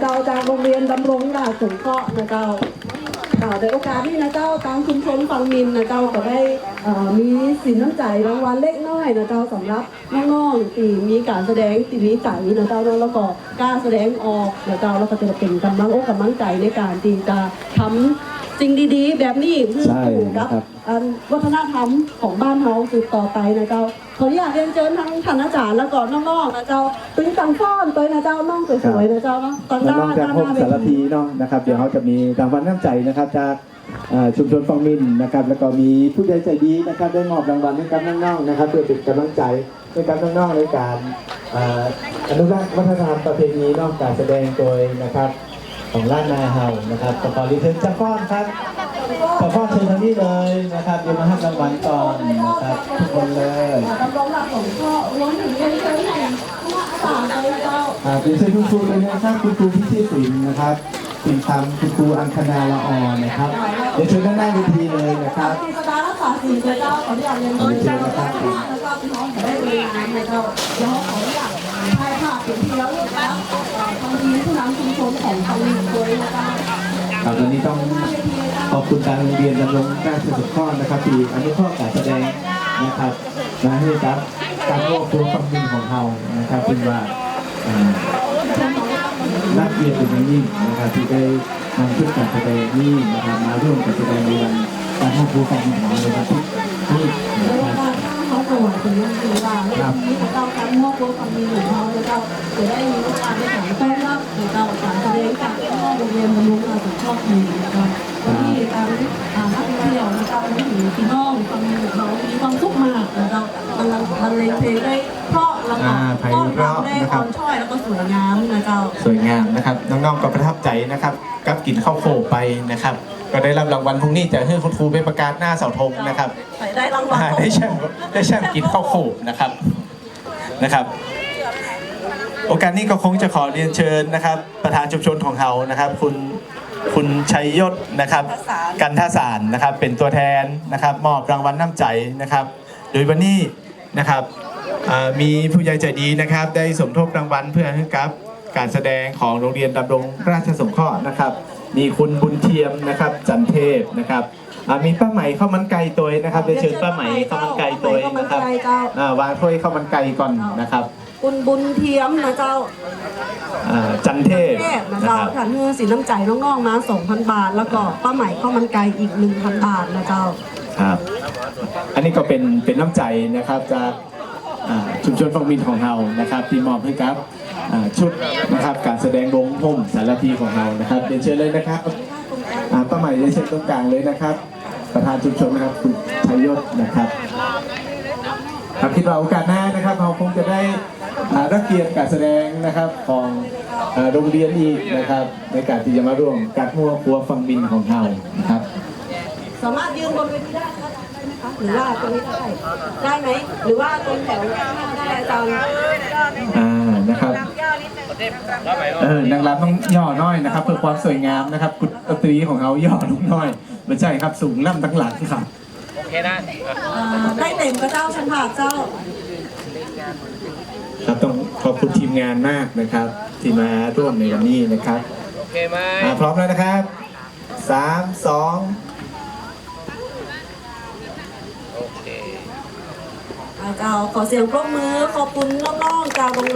เจ้าจากโรงเรียนดำรงราสงเคราะห์นะเจ้าอ่าในโอกาสนี้นะเจ้าทางชุมชนฟังมินนะเจ้าก็ได้มีสินน้ำใจรางวัลเล็กน้อยนะเจ้าสำหรับน้องๆที่มีการแสดงตีวิจัยนะเจ้าแล้วก็กล้าแสดงออกนะเจ้าแล้วก็จะเป็นกำลังอกกำลังใจในการที่จะทำ สิ่งดีๆ แบบนี้เพื่อใช่สู่กับครับ อันวัฒนธรรมของบ้านเฮาสืบต่อไปนะเจ้าขออนุญาตเรียนเชิญทั้งท่านอาจารย์แล้วก็น้องๆนะเจ้าตุ้งตังฟ้อนตัวนะเจ้าน้องสวยๆนะเจ้าเนาะตอนน้ด้าองนๆจากด้านพหงน้าเวสารทีพีเนาะนะครับ เดี๋ยวเขาจะมีรางวัลน้ำใจนะครับจากเอ่อชุมชนฟังมินนะครับ แล้วก็มีผู้ใจใจดีนะครับได้มอบรางวัลให้กับน้องๆนะครับเพื่อเป็นกำลังใจให้กับน้องๆในการเอ่ออนุรักษ์วัฒนธรรมประเพณีนอกการแสดงโดยนะครับ ของล้านนาเฮานะครับขอรีเทิร์นจากฟ้อนครับจากฟ้อนเชิญทางนี้เลยนะครับเดี๋ยวมาให้รางวัลก่อนนะครับทุกคนเลยดำรงหลักของพ่อรวมถึงเรียนเชิญท่านคณะอาจารย์เลยนะเจ้าอ่าเป็นเชิญคุณครูเลยนะครับคุณครูพิชิตศิลป์นะครับสินคำคุณครูอังคณาละออนะครับ เดี๋ยวเชิญด้านหน้าเวทีเลยนะครับที่สตาร์รักษาศีลนะเจ้าขออนุญาตเรียนเชิญเจ้าแล้วก็พี่น้องจะได้เรียนงานนะเจ้าเดี๋ยวขออนุญาตถ่ายภาพเป็นที่แล้วนะครับทางที มผู้นำชุมชนของทางนี้ด้วยนะเจ้าครับวันนี้ต้องขอบคุณการโรงเรียนดำรงการศึกษาข้อนะครับที่อนุเคราะห์การแสดงนะครับมาให้ครับการรวบรวมความดีของเรานะครับซึ่งว่าอ่านักเรียนเป็นอย่างยิ่งนะครับที่ได้นำชุดการแสดงนี้นะครับมาร่วมการแสดงในวันการรวบรวมความดีของเราในวันที่นี่เรียกนะคว่ารับถ้าเขาตรวจถึงยังถือว่าเรื่องนี้ของเราการมอบตัวความดีของเขาแล้วก็จะได้มีโอกาสในการ ดีนะครับวันนี้การอ่านักท่องเที่ยวนะครับวันนี้พี่น้องความมีของเขามีความสุขมากนะครับมันบรรเลงเพลงได้เพราะแล้วก็อ่าไพต้อนเราะรับได้นะคครัวาบมช่อยแล้วก็สวยงามนะเจ้า สวยงามนะครับ น้องๆก็ประทับใจนะครับกับกินข้าวโขกไปนะครับ ก็ได้รับรางวัลพรุ่งนี้จะให้คุณครูไปประกาศหน้าเสาธงนะครับใส่ได้รางวัล อ่าได้แช่มได้แช่มกินข้าวโขกนะครับนะครับ โอกาสนี้ก็คงจะขอเรียนเชิญนะครับ ประธานชุมชนของเรานะครับ คุณ คุณชัยยศนะครับ กันทสารนะครับ เป็นตัวแทนนะครับ มอบรางวัลน้ำใจนะครับ โดยวันนี้นะครับอ่ามีผู้ใหญ่ใจดีนะครับ ได้สมทบรางวัลเพื่อให้กับการแสดงของโรงเรียนดำรงราชสงเคราะห์นะครับ มีคุณบุญเทียมนะครับ จันเทพนะครับอ่ามีป้าไหมข้าวมันไก่ตัวนะครับเดี๋ยวเชิญป้าไหมข้าวมันไก่ตัวนะครับอ่าวางถ้วยข้าวมันไก่ก่อนนะครับ คุณบุญเทียมนะเจ้าอ่าจันเทพ เทพนะเงินสีน้ำใจน้องๆมา2,000 บาท แล้วก็ป้าใหม่ข้าวมันไก่อีก 1,000 บาทนะเจ้าครับ อันนี้ก็เป็นเป็นน้ำใจนะครับจากอ่าชุมชนฟังมินของเรานะครับที่มอบให้กับอ่าชุดนะครับการแสดงวงห่มสารพีของเรานะครับเรียนเชิญเลยนะครับอ่าป้าใหม่เรียนเชิญตรงกลางเลยนะครับ ประธานชุมชนนะครับคุณชัยยศนะครับครับคิดว่าโอกาสหน้านะครับเราคงจะได้ อ่ารับเกียรติการแสดงนะครับของอ่าโรงเรียนอีกนะครับ ในการที่จะมาร่วมกัดหัวครัวฟังบินของเรานะครับสามารถยืนบนเวทีได้ไหมคะหรือว่าตรงนี้ได้ได้ไหมหรือว่าตรงแถวข้างหน้าได้อาจารย์อ่านะครับเออนางรำต้องย่อน้อยนะครับ เพื่อความสวยงามนะครับกุดตรีของเขาย่อลงน้อยไม่ใช่ครับสูงล่ำตั้งหลังครับอ่าได้เต็มก็เจ้าชันผาเจ้าครับต้ องขอบคุณทีมงานมากนะครับ ที่มาร่วมในวันนี้นะครับโอเคไหมอ่าพร้อมแล้วนะครับสามสองโอเคอ่าเจ้าขอเสียงปรบมือขอบคุณน้องๆจากโรง